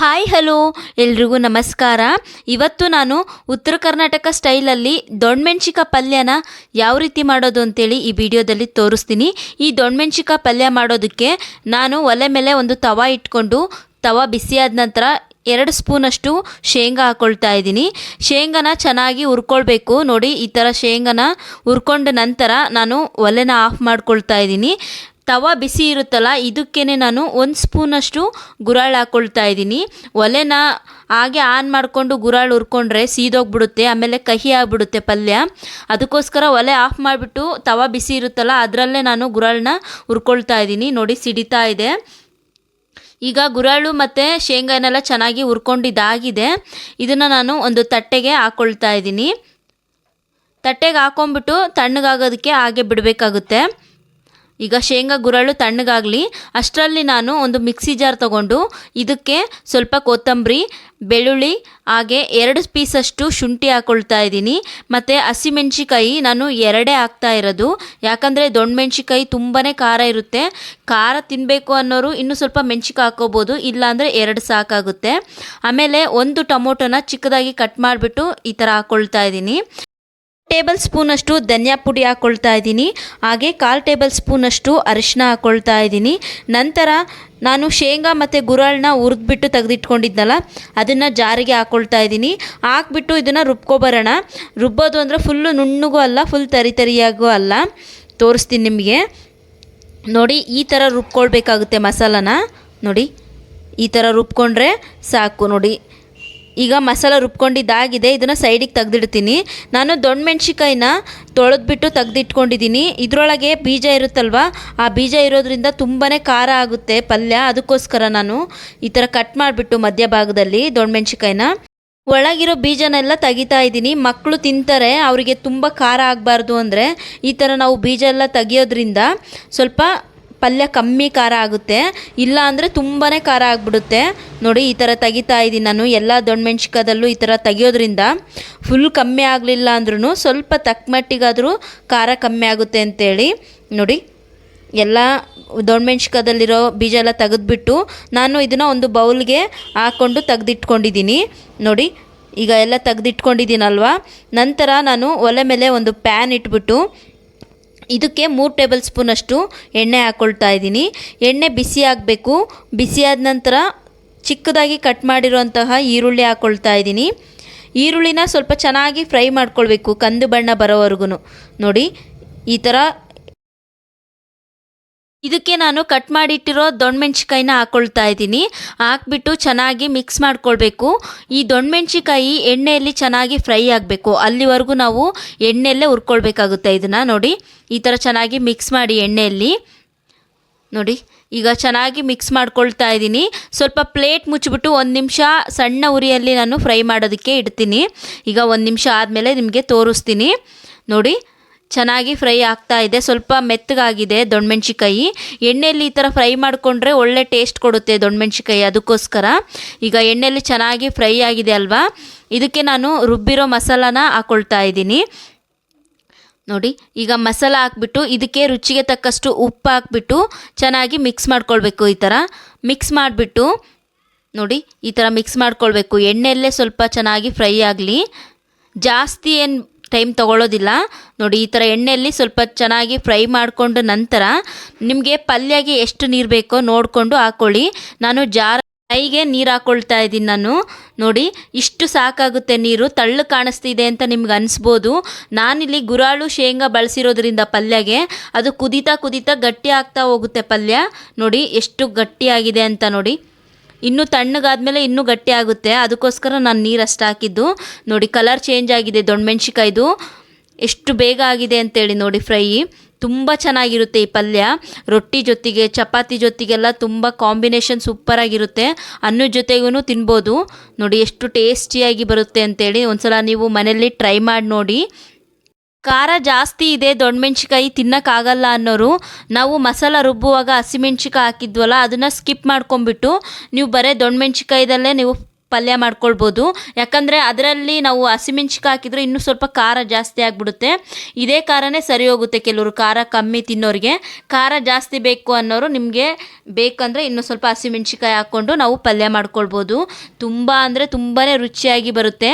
Hi, hello. ಎಲ್ರಿಗೂ ನಮಸ್ಕಾರ. ಇವತ್ತು ನಾನು ಉತ್ತರ ಕರ್ನಾಟಕ ಸ್ಟೈಲಲ್ಲಿ ದೊಣ್ಮೆಣ್ಸಿಕ ಪಲ್ಯನ ಯಾವ ರೀತಿ ಮಾಡೋದು ಅಂತೇಳಿ ಈ ವಿಡಿಯೋದಲ್ಲಿ ತೋರಿಸ್ತೀನಿ. ಈ ದೊಣ್ಣಮೆಣ್ಸಿಕಾಯಿ ಪಲ್ಯ ಮಾಡೋದಕ್ಕೆ ನಾನು ಒಲೆ ಮೇಲೆ ಒಂದು ತವ ಇಟ್ಕೊಂಡು, ತವ ಬಿಸಿಯಾದ ನಂತರ ಎರಡು ಸ್ಪೂನಷ್ಟು ಶೇಂಗಾ ಹಾಕ್ಕೊಳ್ತಾ ಇದ್ದೀನಿ. ಶೇಂಗಾನ ಚೆನ್ನಾಗಿ ಹುರ್ಕೊಳ್ಬೇಕು. ನೋಡಿ, ಈ ಥರ ಶೇಂಗಾನ ಹುರ್ಕೊಂಡ ನಂತರ ನಾನು ಒಲೆನ ಆಫ್ ಮಾಡ್ಕೊಳ್ತಾ ಇದ್ದೀನಿ. ತವ ಬಿಸಿ ಇರುತ್ತಲ್ಲ ಇದಕ್ಕೇ ನಾನು ಒಂದು ಸ್ಪೂನಷ್ಟು ಗುರಾಳ್ ಹಾಕ್ಕೊಳ್ತಾ ಇದ್ದೀನಿ. ಒಲೆನ ಹಾಗೆ ಆನ್ ಮಾಡಿಕೊಂಡು ಗುರಾಳ್ ಹುರ್ಕೊಂಡ್ರೆ ಸೀದೋಗ್ಬಿಡುತ್ತೆ, ಆಮೇಲೆ ಕಹಿ ಆಗಿಬಿಡುತ್ತೆ ಪಲ್ಯ. ಅದಕ್ಕೋಸ್ಕರ ಒಲೆ ಆಫ್ ಮಾಡಿಬಿಟ್ಟು ತವ ಬಿಸಿ ಇರುತ್ತಲ್ಲ, ಅದರಲ್ಲೇ ನಾನು ಗುರಾಳನ್ನ ಹುರ್ಕೊಳ್ತಾ ಇದ್ದೀನಿ. ನೋಡಿ, ಸಿಡಿತಾ ಇದೆ. ಈಗ ಗುರಾಳು ಮತ್ತು ಶೇಂಗಾನೆಲ್ಲ ಚೆನ್ನಾಗಿ ಹುರ್ಕೊಂಡಿದ್ದಾಗಿದೆ. ಇದನ್ನು ನಾನು ಒಂದು ತಟ್ಟೆಗೆ ಹಾಕ್ಕೊಳ್ತಾ ಇದ್ದೀನಿ. ತಟ್ಟೆಗೆ ಹಾಕೊಂಡ್ಬಿಟ್ಟು ತಣ್ಣಗಾಗೋದಕ್ಕೆ ಹಾಗೆ ಬಿಡಬೇಕಾಗುತ್ತೆ. ಈಗ ಶೇಂಗಾ ಗುರಳು ತಣ್ಣಗಾಗಲಿ, ಅಷ್ಟರಲ್ಲಿ ನಾನು ಒಂದು ಮಿಕ್ಸಿ ಜಾರ್ ತಗೊಂಡು ಇದಕ್ಕೆ ಸ್ವಲ್ಪ ಕೊತ್ತಂಬರಿ, ಬೆಳ್ಳುಳ್ಳಿ, ಹಾಗೆ ಎರಡು ಪೀಸಷ್ಟು ಶುಂಠಿ ಹಾಕ್ಕೊಳ್ತಾ ಇದ್ದೀನಿ. ಮತ್ತು ಹಸಿಮೆಣ್ಸಿಕಾಯಿ ನಾನು ಎರಡೇ ಹಾಕ್ತಾ ಇರೋದು. ಯಾಕಂದರೆ ದೊಣ್ಣೆ ಮೆಣ್ಸಿಕಾಯಿ ತುಂಬಾ ಖಾರ ಇರುತ್ತೆ. ಖಾರ ತಿನ್ನಬೇಕು ಅನ್ನೋರು ಇನ್ನೂ ಸ್ವಲ್ಪ ಮೆಣ್ಸಿಕಾಯಿ ಹಾಕೋಬೋದು, ಇಲ್ಲಾಂದರೆ ಎರಡು ಸಾಕಾಗುತ್ತೆ. ಆಮೇಲೆ ಒಂದು ಟೊಮೊಟೊನ ಚಿಕ್ಕದಾಗಿ ಕಟ್ ಮಾಡಿಬಿಟ್ಟು ಈ ಥರ ಹಾಕ್ಕೊಳ್ತಾ ಇದ್ದೀನಿ. ಟೇಬಲ್ ಸ್ಪೂನಷ್ಟು ಧನಿಯಾ ಪುಡಿ ಹಾಕ್ಕೊಳ್ತಾ ಇದ್ದೀನಿ. ಹಾಗೆ ಕಾಲು ಟೇಬಲ್ ಸ್ಪೂನಷ್ಟು ಅರಿಶಿನ ಹಾಕ್ಕೊಳ್ತಾ ಇದ್ದೀನಿ. ನಂತರ ನಾನು ಶೇಂಗಾ ಮತ್ತು ಗುರಾಳನ್ನ ಹುರಿದ್ಬಿಟ್ಟು ತೆಗೆದಿಟ್ಕೊಂಡಿದ್ನಲ್ಲ, ಅದನ್ನು ಜಾರಿಗೆ ಹಾಕ್ಕೊಳ್ತಾ ಇದ್ದೀನಿ. ಹಾಕ್ಬಿಟ್ಟು ಇದನ್ನು ರುಬ್ಕೊಬರೋಣ. ರುಬ್ಬೋದು ಅಂದರೆ ಫುಲ್ಲು ನುಣ್ಣಗೂ ಅಲ್ಲ, ಫುಲ್ ತರಿ ತರಿಯಾಗೂ ಅಲ್ಲ. ತೋರಿಸ್ತೀನಿ ನಿಮಗೆ. ನೋಡಿ, ಈ ಥರ ರುಬ್ಕೊಳ್ಬೇಕಾಗುತ್ತೆ ಮಸಾಲನ. ನೋಡಿ, ಈ ಥರ ರುಬ್ಕೊಂಡ್ರೆ ಸಾಕು. ನೋಡಿ ಈಗ ಮಸಾಲ ರುಬ್ಕೊಂಡಿದ್ದಾಗಿದೆ, ಇದನ್ನು ಸೈಡಿಗೆ ತೆಗೆದಿಡ್ತೀನಿ. ನಾನು ದೊಣ್ಣೆ ಮೆಣ್ಸಿಕಾಯಿನ ತೊಳೆದ್ಬಿಟ್ಟು ತೆಗ್ದಿಟ್ಕೊಂಡಿದ್ದೀನಿ ಇದರೊಳಗೆ ಬೀಜ ಇರುತ್ತಲ್ವ, ಆ ಬೀಜ ಇರೋದ್ರಿಂದ ತುಂಬಾ ಖಾರ ಆಗುತ್ತೆ ಪಲ್ಯ. ಅದಕ್ಕೋಸ್ಕರ ನಾನು ಈ ಥರ ಕಟ್ ಮಾಡಿಬಿಟ್ಟು ಮಧ್ಯಭಾಗದಲ್ಲಿ ದೊಣ್ಣೆ ಮೆಣ್ಸಿಕಾಯಿನ ಒಳಗಿರೋ ಬೀಜನೆಲ್ಲ ತೆಗಿತಾ ಇದ್ದೀನಿ. ಮಕ್ಕಳು ತಿಂತಾರೆ, ಅವರಿಗೆ ತುಂಬ ಖಾರ ಆಗಬಾರ್ದು ಅಂದರೆ ಈ ಥರ ನಾವು ಬೀಜ ಎಲ್ಲ ತೆಗಿಯೋದ್ರಿಂದ ಸ್ವಲ್ಪ ಪಲ್ಯ ಕಮ್ಮಿ ಖಾರ ಆಗುತ್ತೆ. ಇಲ್ಲ ಅಂದರೆ ತುಂಬಾ ಖಾರ ಆಗಿಬಿಡುತ್ತೆ. ನೋಡಿ, ಈ ಥರ ತೆಗಿತಾ ಇದ್ದೀನಿ ನಾನು. ಎಲ್ಲ ದೊಣ್ಣೆಮೆಣ್ಸಿಕಾದಲ್ಲೂ ಈ ಥರ ತೆಗಿಯೋದ್ರಿಂದ ಫುಲ್ ಕಮ್ಮಿ ಆಗಲಿಲ್ಲ ಅಂದ್ರೂ ಸ್ವಲ್ಪ ತಕ್ಕ ಮಟ್ಟಿಗಾದರೂ ಖಾರ ಕಮ್ಮಿ ಆಗುತ್ತೆ ಅಂತೇಳಿ. ನೋಡಿ, ಎಲ್ಲ ದೊಣ್ಣೆಮೆಣ್ಸಿಕಾದಲ್ಲಿರೋ ಬೀಜ ಎಲ್ಲ ತೆಗೆದುಬಿಟ್ಟು ನಾನು ಇದನ್ನು ಒಂದು ಬೌಲ್ಗೆ ಹಾಕ್ಕೊಂಡು ತೆಗೆದಿಟ್ಕೊಂಡಿದ್ದೀನಿ. ನೋಡಿ, ಈಗ ಎಲ್ಲ ತೆಗೆದಿಟ್ಕೊಂಡಿದ್ದೀನಲ್ವ? ನಂತರ ನಾನು ಒಲೆ ಮೇಲೆ ಒಂದು ಪ್ಯಾನ್ ಇಟ್ಬಿಟ್ಟು ಇದಕ್ಕೆ ಮೂರು ಟೇಬಲ್ ಸ್ಪೂನಷ್ಟು ಎಣ್ಣೆ ಹಾಕ್ಕೊಳ್ತಾ ಇದ್ದೀನಿ. ಎಣ್ಣೆ ಬಿಸಿ ಆಗಬೇಕು. ಬಿಸಿಯಾದ ನಂತರ ಚಿಕ್ಕದಾಗಿ ಕಟ್ ಮಾಡಿರುವಂತಹ ಈರುಳ್ಳಿ ಹಾಕ್ಕೊಳ್ತಾ ಇದ್ದೀನಿ. ಈರುಳ್ಳಿನ ಸ್ವಲ್ಪ ಚೆನ್ನಾಗಿ ಫ್ರೈ ಮಾಡ್ಕೊಳ್ಬೇಕು ಕಂದು ಬಣ್ಣ ಬರೋವರೆಗೂ ನೋಡಿ, ಈ ಥರ ಇದಕ್ಕೆ ನಾನು ಕಟ್ ಮಾಡಿಟ್ಟಿರೋ ದೊಣ್ಣೆಮೆಣ್ಸಿಕಾಯಿನ ಹಾಕ್ಕೊಳ್ತಾ ಇದ್ದೀನಿ. ಹಾಕ್ಬಿಟ್ಟು ಚೆನ್ನಾಗಿ ಮಿಕ್ಸ್ ಮಾಡ್ಕೊಳ್ಬೇಕು. ಈ ದೊಣ್ಣೆಮೆಣ್ಸಿಕಾಯಿ ಎಣ್ಣೆಯಲ್ಲಿ ಚೆನ್ನಾಗಿ ಫ್ರೈ ಆಗಬೇಕು. ಅಲ್ಲಿವರೆಗೂ ನಾವು ಎಣ್ಣೆಯಲ್ಲೇ ಹುರ್ಕೊಳ್ಬೇಕಾಗುತ್ತೆ ಇದನ್ನು ನೋಡಿ. ಈ ಥರ ಚೆನ್ನಾಗಿ ಮಿಕ್ಸ್ ಮಾಡಿ ಎಣ್ಣೆಯಲ್ಲಿ. ನೋಡಿ, ಈಗ ಚೆನ್ನಾಗಿ ಮಿಕ್ಸ್ ಮಾಡ್ಕೊಳ್ತಾ ಇದ್ದೀನಿ. ಸ್ವಲ್ಪ ಪ್ಲೇಟ್ ಮುಚ್ಚಿಬಿಟ್ಟು ಒಂದು ನಿಮಿಷ ಸಣ್ಣ ಉರಿಯಲ್ಲಿ ನಾನು ಫ್ರೈ ಮಾಡೋದಕ್ಕೆ ಇಡ್ತೀನಿ. ಈಗ ಒಂದು ನಿಮಿಷ ಆದಮೇಲೆ ನಿಮಗೆ ತೋರಿಸ್ತೀನಿ. ನೋಡಿ ಚೆನ್ನಾಗಿ ಫ್ರೈ ಆಗ್ತಾ ಇದೆ. ಸ್ವಲ್ಪ ಮೆತ್ತಗಾಗಿದೆ ದೊಣ್ಣೆಮೆಣ್ಸಿಕಾಯಿ ಎಣ್ಣೆಯಲ್ಲಿ ಈ ಥರ ಫ್ರೈ ಮಾಡಿಕೊಂಡ್ರೆ ಒಳ್ಳೆ ಟೇಸ್ಟ್ ಕೊಡುತ್ತೆ ದೊಣ್ಣೆಮೆಣ್ಸಿಕಾಯಿ ಅದಕ್ಕೋಸ್ಕರ. ಈಗ ಎಣ್ಣೆಯಲ್ಲಿ ಚೆನ್ನಾಗಿ ಫ್ರೈ ಆಗಿದೆ ಅಲ್ವಾ? ಇದಕ್ಕೆ ನಾನು ರುಬ್ಬಿರೋ ಮಸಾಲಾನ ಹಾಕ್ಕೊಳ್ತಾ ಇದ್ದೀನಿ. ನೋಡಿ, ಈಗ ಮಸಾಲ ಹಾಕ್ಬಿಟ್ಟು ಇದಕ್ಕೆ ರುಚಿಗೆ ತಕ್ಕಷ್ಟು ಉಪ್ಪು ಹಾಕ್ಬಿಟ್ಟು ಚೆನ್ನಾಗಿ ಮಿಕ್ಸ್ ಮಾಡ್ಕೊಳ್ಬೇಕು ಈ ಥರ ಮಿಕ್ಸ್ ಮಾಡಿಬಿಟ್ಟು, ನೋಡಿ, ಈ ಥರ ಮಿಕ್ಸ್ ಮಾಡ್ಕೊಳ್ಬೇಕು. ಎಣ್ಣೆಯಲ್ಲೇ ಸ್ವಲ್ಪ ಚೆನ್ನಾಗಿ ಫ್ರೈ ಆಗಲಿ. ಜಾಸ್ತಿ ಏನು ಟೈಮ್ ತೊಗೊಳ್ಳೋದಿಲ್ಲ ನೋಡಿ, ಈ ಥರ ಎಣ್ಣೆಯಲ್ಲಿ ಸ್ವಲ್ಪ ಚೆನ್ನಾಗಿ ಫ್ರೈ ಮಾಡಿಕೊಂಡು ನಂತರ ನಿಮಗೆ ಪಲ್ಯಗೆ ಎಷ್ಟು ನೀರು ಬೇಕೋ ನೋಡಿಕೊಂಡು ಹಾಕ್ಕೊಳ್ಳಿ ನಾನು ಜಾರ ಕೈಗೆ ನೀರು ಹಾಕ್ಕೊಳ್ತಾ ಇದ್ದೀನಿ ನಾನು. ನೋಡಿ, ಇಷ್ಟು ಸಾಕಾಗುತ್ತೆ ನೀರು. ತಳ್ಳು ಕಾಣಿಸ್ತಿದೆ ಅಂತ ನಿಮ್ಗೆ ಅನಿಸ್ಬೋದು. ನಾನಿಲ್ಲಿ ಗುರಾಳು ಶೇಂಗಾ ಬಳಸಿರೋದ್ರಿಂದ ಪಲ್ಯಗೆ, ಅದು ಕುದೀತಾ ಕುದೀತಾ ಗಟ್ಟಿ ಆಗ್ತಾ ಹೋಗುತ್ತೆ ಪಲ್ಯ. ನೋಡಿ, ಎಷ್ಟು ಗಟ್ಟಿಯಾಗಿದೆ ಅಂತ ನೋಡಿ. ಇನ್ನೂ ತಣ್ಣಗಾದ್ಮೇಲೆ ಇನ್ನೂ ಗಟ್ಟಿ ಆಗುತ್ತೆ. ಅದಕ್ಕೋಸ್ಕರ ನಾನು ನೀರು ಅಷ್ಟು ಹಾಕಿದ್ದು. ನೋಡಿ ಕಲರ್ ಚೇಂಜ್ ಆಗಿದೆ ದೊಣ್ಣೆಮೆಣ್ಸಿಕಾಯ್ದು ಎಷ್ಟು ಬೇಗ ಆಗಿದೆ ಅಂತೇಳಿ ನೋಡಿ ಫ್ರೈ. ತುಂಬ ಚೆನ್ನಾಗಿರುತ್ತೆ ಈ ಪಲ್ಯ. ರೊಟ್ಟಿ ಜೊತೆಗೆ, ಚಪಾತಿ ಜೊತೆಗೆಲ್ಲ ತುಂಬ ಕಾಂಬಿನೇಷನ್ ಸೂಪರಾಗಿರುತ್ತೆ ಅನ್ನದ ಜೊತೆಗೂ ತಿನ್ಬೋದು. ನೋಡಿ ಎಷ್ಟು ಟೇಸ್ಟಿಯಾಗಿ ಬರುತ್ತೆ ಅಂತೇಳಿ ಒಂದ್ಸಲ ನೀವು ಮನೆಯಲ್ಲಿ ಟ್ರೈ ಮಾಡಿ ನೋಡಿ. ಖಾರ ಜಾಸ್ತಿ ಇದೆ ದೊಣ್ಣೆಮೆಣ್ಸಿಕಾಯಿ ತಿನ್ನೋಕ್ಕಾಗಲ್ಲ ಅನ್ನೋರು ನಾವು ಮಸಾಲ ರುಬ್ಬುವಾಗ ಹಸಿಮೆಣ್ಸಿಕಾಯಿ ಹಾಕಿದ್ವಲ್ಲ, ಅದನ್ನು ಸ್ಕಿಪ್ ಮಾಡ್ಕೊಂಬಿಟ್ಟು ನೀವು ಬರೀ ದೊಣ್ಣೆಮೆಣ್ಸಿಕಾಯ್ದಲ್ಲೇ ನೀವು ಪಲ್ಯ ಮಾಡ್ಕೊಳ್ಬೋದು. ಯಾಕಂದರೆ ಅದರಲ್ಲಿ ನಾವು ಹಸಿಮೆಣ್ಸಿಕಾಯಿ ಹಾಕಿದರೆ ಇನ್ನೂ ಸ್ವಲ್ಪ ಖಾರ ಜಾಸ್ತಿ ಆಗಿಬಿಡುತ್ತೆ. ಇದೇ ಖಾರನೇ ಸರಿ ಹೋಗುತ್ತೆ ಕೆಲವರು, ಖಾರ ಕಮ್ಮಿ ತಿನ್ನೋರಿಗೆ. ಖಾರ ಜಾಸ್ತಿ ಬೇಕು ಅನ್ನೋರು ನಿಮಗೆ ಬೇಕಂದರೆ ಇನ್ನೂ ಸ್ವಲ್ಪ ಹಸಿಮೆಣ್ಸಿಕಾಯಿ ಹಾಕ್ಕೊಂಡು ನಾವು ಪಲ್ಯ ಮಾಡ್ಕೊಳ್ಬೋದು. ತುಂಬ ಅಂದರೆ ತುಂಬಾ ರುಚಿಯಾಗಿ ಬರುತ್ತೆ.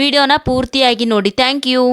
ವಿಡಿಯೋನ ಪೂರ್ತಿಯಾಗಿ ನೋಡಿ. Thank you.